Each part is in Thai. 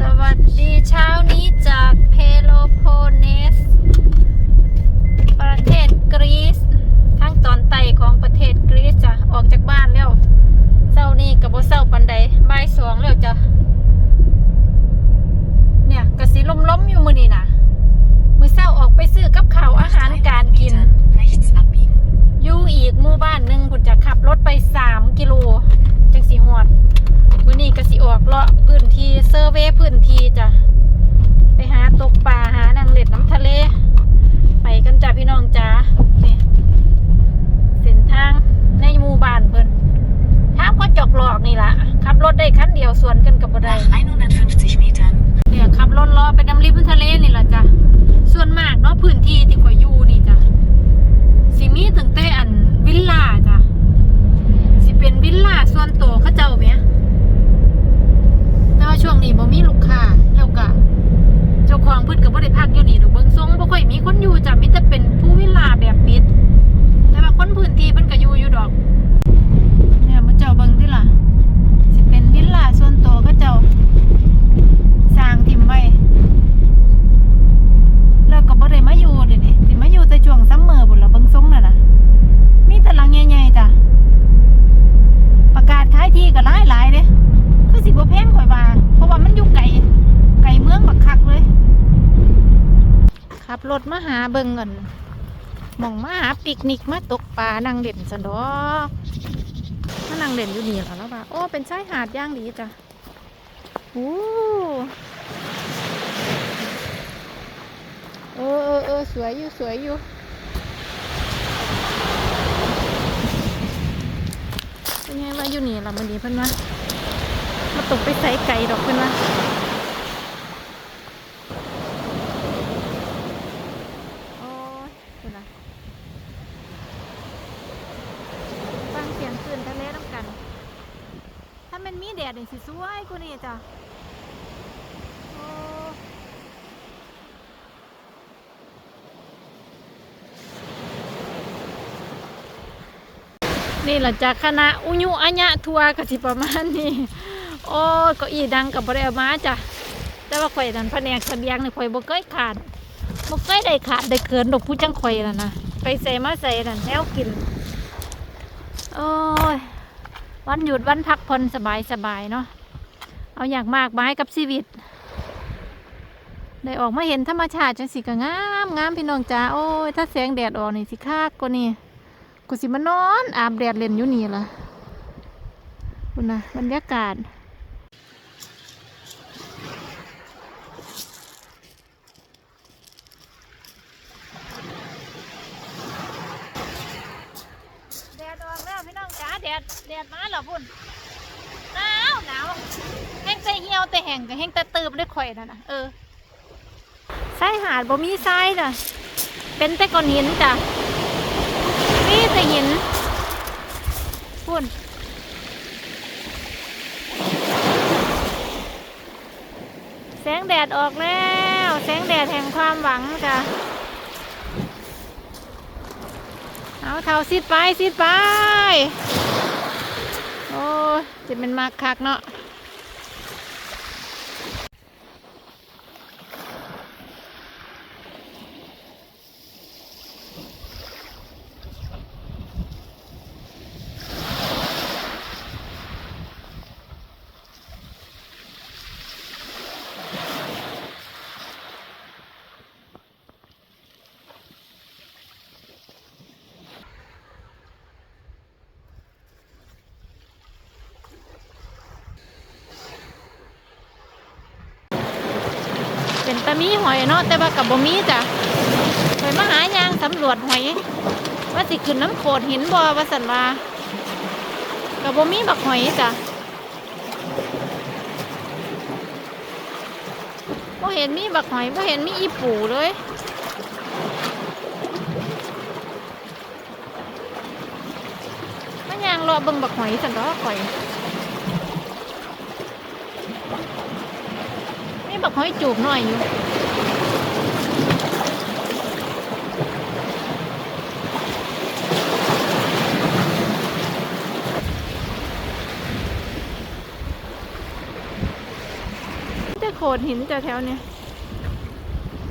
สวัสดีเช้านี้จากเพโลโพเนส ประเทศกรีซทางตอนใต้ของประเทศกรีซจ้ะออกจากบ้านแล้วเช้านี้กับบ่เช้าปันใดบ่ายสองแล้วจ้ะเนี่ยกระสิลมล้มๆอยู่มือนี่นะมือเช้าออกไปซื้อกับข้าวอาหารการกินอยู่อีกหมู่บ้านหนึ่งคุณจะขับรถไปสามกิโลจังสีหอด มื้อนี้ก็สิออกเลาะพื้นที่เซอร์เวย์พื้นที่จ้ะไปหาตกปลาหานางเล็ดน้ำทะเล ไปกันจ้ะพี่น้องจ้านี่เส้นทางในหมู่บ้านเพิ่นทางก็จอกหลอกนี่ล่ะขับรถได้คันเดียวสวนกันกับบ่ได้ Nach 150 Metern เนี่ยขับรถเลาะไปน้ำริมทะเลนี่แหละจ้ะส่วนมากเนาะพื้นที่ที่ข่อยอยู่นี่จ้ะสิมีถึงแต่อันวิลล่าจ้ะสิเป็นวิลล่าส่วนตัวเขาเจ้าไหมแต่ว่าช่วงนี้บ่มีลูกค้าแล้วก็เจ้าของเพิ่นก็บ่ได้พักอยู่นี่ดอกเบิ่งทรงบ่ค่อยมีคนอยู่จ้ะมีแต่เป็นผู้วิลล่าแบบปิด แต่ว่าคนพื้นที่เพิ่นก็อยู่อยู่ดอก เนี่ยมาเจ้าเบิ่งติล่ะ สิเป็นวิลล่าส่วนตัวเขาเจ้า สร้างทิมไว้ แล้วก็บ่ได้มาอยู่เดี๋ยวนี้สิมาอยู่แต่ช่วงซัมเมอร์บุนละเบิ่งทรงน่ะนะมีแต่หลังใหญ่ๆจ้ะ ประกาศขายที่ก็หลายหลายๆเด้คือสิบ่แพงข่อยว่า เพราะว่ามันอยู่ไกล ไกลเมืองบักคักเลย ขับรถมาหาเบิ่งก่อนหม องมาหาปิกนิกมาตกปลานั่งเด่นสะดอกมานั่งเด่นอยู่นี่เหรอแล้วว่าโอ้เป็นชายหาดย่างดีจ้ะโอ้เออเออเออสวยอยู่สวยอยู่เป็นไงว่าอยู่นี่ละมันดีเพิ่นว่ามาตกไปใส่ไก่ดอกเพิ่นว่าโอ้ยเพิ่นน่ะฟังเสียงคลื่นทะเลน้ำกัน ถ้ามั นี่สิสวยกว่านี้จ้ะโอ้นี่หละจากคณะอุยุอัญญะทัวร์ก็สิประมาณนี้ โอ้เก็อีดังกับบริเอามาจ้ะ แต่ว่าข่อยนั่นแผนกเสบียงนี่ข่อยบ่เคยขาดบ่เคยได้ขาดได้เกินดอกผู้จังข่อยน่ะนะไปใส่มาใส่นั่นแนวกิน โอ้ย วันหยุดวันพักผ่อนสบายสบายเนาะเอาอยากมากไม้กับชีวิต ได้ออกมาเห็นธรรมชาติจังสิก็งามงามพี่น้องจ้าโอ้ยถ้าแสงแดดออกนี่สิคากกว่านี่กูสิมานอนอาบแดดเล่นอยู่นี่ล่ะคุณนะบรรยากาศ แดดออกแล้วพี่น้องจ๋าแดแดดมาแล้วพุ่นหนาวหนาวแห้งแต่เหี่ยวแต่แห้งก็แห้งแต่ตืบด้วยข่อยนั่นนะเออทรายหาดบ่มีทรายน่ะเป็นแต่ก้อนหินจ้ะมีแต่หินพุ่นแสงแดดออกแล้ว แสงแดดแห่งความหวังจ้ะเอาเท้าซิดไปซิดไป จะเป็นมากคักเนาะ เป็นตะมีหอยเนาะแต่ว่ากับบ่มีจ้ะหอยมาหายางสำรวจหอย ว่าสิขึ้นน้ำโขดหินบ่ว่าสันว่ากับบ่มีบักหอยจ้ะบ่เห็นมีบักหอยบ่เห็นมีอีปูเลยมายางรอเบิ่งบักหอยสันดอกข่อย บักหอยจูบหน่อยอยู่แต่แต่โขดหินจะแถวเนี้ย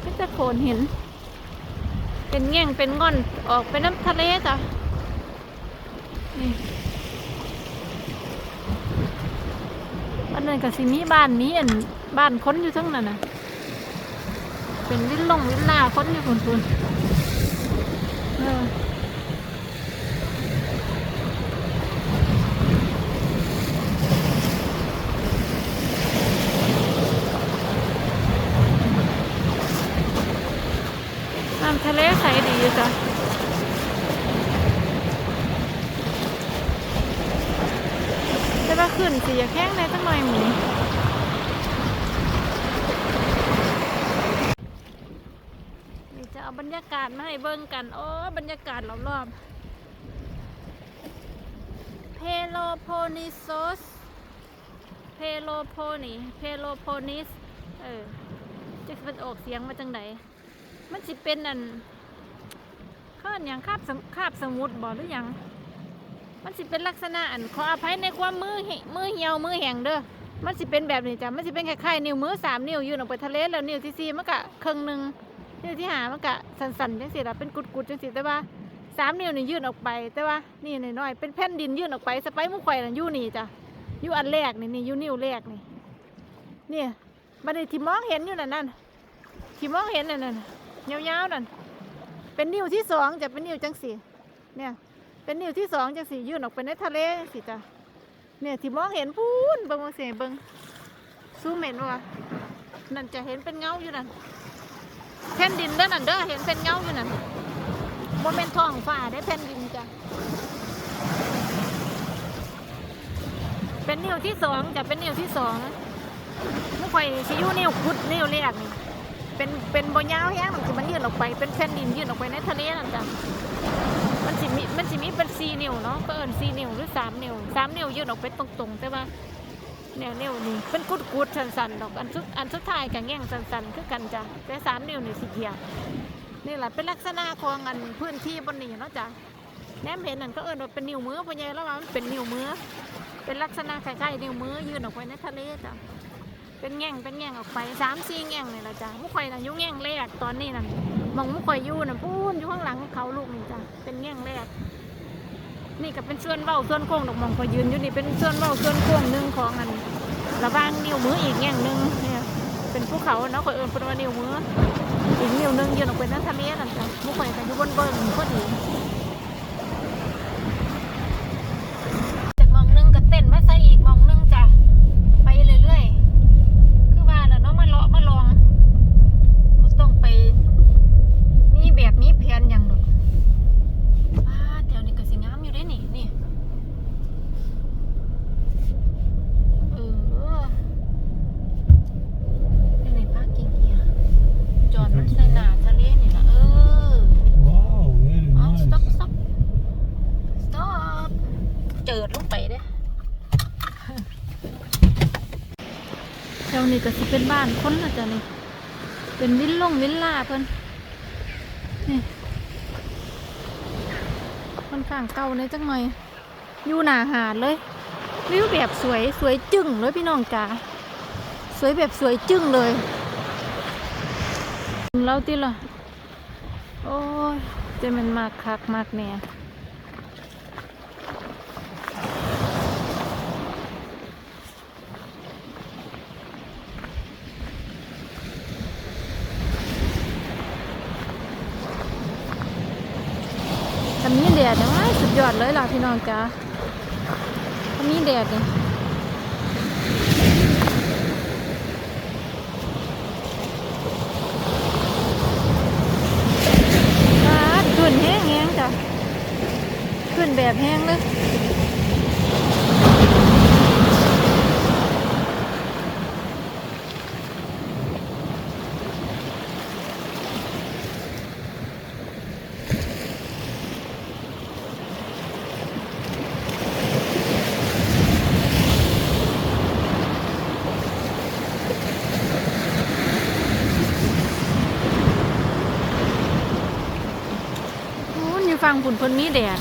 มีแต่โขดหิน เป็นแง่งเป็นง่อนออกไปน้ำทะเลจ้ะนี่อันนั้นก็สิมีบ้านมีอัน บ้านค้นอยู่ทั้งนั้นนะเป็นวิลลงวิลล่าค้นอยู่คนคนเออน้ำทะเลใสดีจ้ะแต่ว่าขึ้นสิอยากแข้งในตั้งหน่อยหมู นี่จะเอาศมาให้เบิ่งกัน โอ้บรรยากาศรอบๆเพโลโพนิโซสเพโลโพนีเพโลโพนิส เออจะเป็นออกเสียงมาจังไดมันสิเป็นอันเขาอันหยังคาบสคาบสมุดบ่หรือยัง มันสิเป็นลักษณะอันขออภัยในความมือเหมือเหี่ยวมือแห้งเด้อมันสิเป็นแบบนี้จ้ะมันสิเป็นคล้ายๆนิ้วมือสามนิ้วยื่นออกไปทะเลแล้วนิ้วที่สี่มันก็ครึ่งหนึ่ง นิ้วที่หามันกะสั่นๆจังสิละเป็นกุดๆจังสิแต่ว่าสามนิ้วนี่ยื่นออกไป แต่ว่านี่น้อยๆเป็นแผ่นดินยื่นออกไปสไปมุกไข่น่ะยู่นี่จ้ะยู่อันแรกนี่นี่ยู่นิ้วแรกนี่เนี่ยบันี้ที่มองเห็นอยู่นั่นนั่นที่มองเห็นนั่นนั่นยาวๆนั่นเป็นนิ้วที่สองจะเป็นนิ้วจังสิเนี่ย เป็นนิ้วที่สองจังสิยื่นออกไปในทะเลสิจ้ะเนี่ยที่มองเห็นพูนเบิ่งเสียเบิ่งซูมเห็นวะนั่นจะเห็นเป็นเงาอยู่นั่น แผ่นดินเด้อนั่นเด้อเห็นเป็นเงาอยู่นั่นโมเมนท้องฟ้าได้แผ่นดินจ้ะเป็นนิ้วที่สองจะเป็นนิ้วที่สองมุกไฟชิยูนิ้วคุดนิ้วแรกนี่เป็นเป็นบยาวแห้งมันคือมันยื่นออกไปเป็นแผ่นดินยื่นออกไปในทะเลนั่นจ้ะมันสิมีมันสิมีเป็นสี่นิ้วเนาะก็เอิญสี่นิ้วหรือสามนิ้วสามนิ้วยื่นออกไปตรงๆแต่ว่า แนวนิ้วนี่เป็นกุดกุดๆสันดอกอันสุดอันสุดท้ายกับแง่งสันๆคือกันจ้ะแต่สามนิ้วนี่สีเขียวนี่แหละเป็นลักษณะของอันพื้นที่บนนี้เนาะจ้ะแนมเห็นนั่นก็เอิญว่าเป็นนิ้วมือพ่อใหญ่แล้วว่ามันเป็นนิ้วมือ เป็นลักษณะคล้ายๆนิ้วมือยืนออกไปในทะเลจ้ะเป็นแง่งเป็นแง่งออกไปสามสี่แง่งนี่แหละจ้ะมุกข่อยน่ะยุ่งแง่งแรกตอนนี้นั่นมองมุกข่อยยู่น่ะพูนอยู่ข้างหลังเขาลูกนี่จ้ะเป็นแง่งแรก นี่ก็เป็นส่วนเว้าส่วนโค้งดอกมองพอยืนอยู่นี่เป็นส่วนเว้าส่วนโค้งหนึ่งของอันระว่างนิ้วมืออีกอย่างหนึ่งเนี่ยเป็นภูเขาเนาะข่อยเอิญเป็นว่านิ้วมืออีกนิ้วหนึ่งยืนออกไปนั่นทะเลนั่นจ้ะมุกข่อยกันอยู่บนเบิ้งพอดีจากมองหนึงก็เต้นมาใส่อีกมองหนึงจ้ะไปเรื่อยๆคือว่าแล้วเนาะมาเลาะมาลองบ่ต้องไปมีแบบมีแผนอย่างดอก ป้าแถวนี้ก็สิงามอยู่ได้นี่นี่เออเป็นในภาคกิ่งเกียร์จอดมันใส่หนาทะเลนี่ละเออ Wow, very เอา nice. stop stop stop เจิดลงไปเด้ แถวนี้ก็สิเป็นบ้านคนนะจ๊ะนี่เป็นวิลลงวิลล่าเพิ่นนี่ค่อนข้างเก่าในจังหน่อยอยู่หนาหาดเลยวิวแบบสวยสวยจึ้งเลยพี่น้องจ๋าสวยแบบสวยจึ้งเลยเราติล่ะโอ้ยจะมันมากคักมากแน่ท ดดนะสุดยอดเลยล่ะพี่น้องจ้าเขามีแดดเนี่ยปาขึ้นแห้งแห้งจ้ะขึ้นแบบแห้งเลย ฟังผุนเพิ่นมีแดด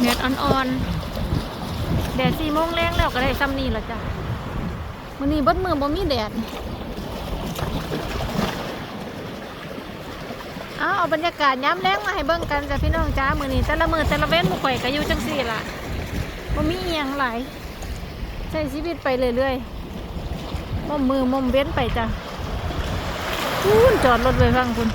แดดอ่อนๆ แดดสี่โมงแรงแล้วก็ได้ซ้ำนี่ละจ้ะมื้อนี้บดมือบ่มีแดดเอาเอาบรรยากาศย้ำแรงมาให้เบิ่งกันจ้ะพี่น้องจ้ามื้อนี้แต่ละมื้อแต่ละเว้นหมู่ข่อยก็อยู่จังซี่ล่ะบ่มีอีหยังหลายใช้ชีวิตไปเรื่อยๆมุมมือมุมเว้นไปจ้ะ คุณจอดรถไว้ฟังคุณ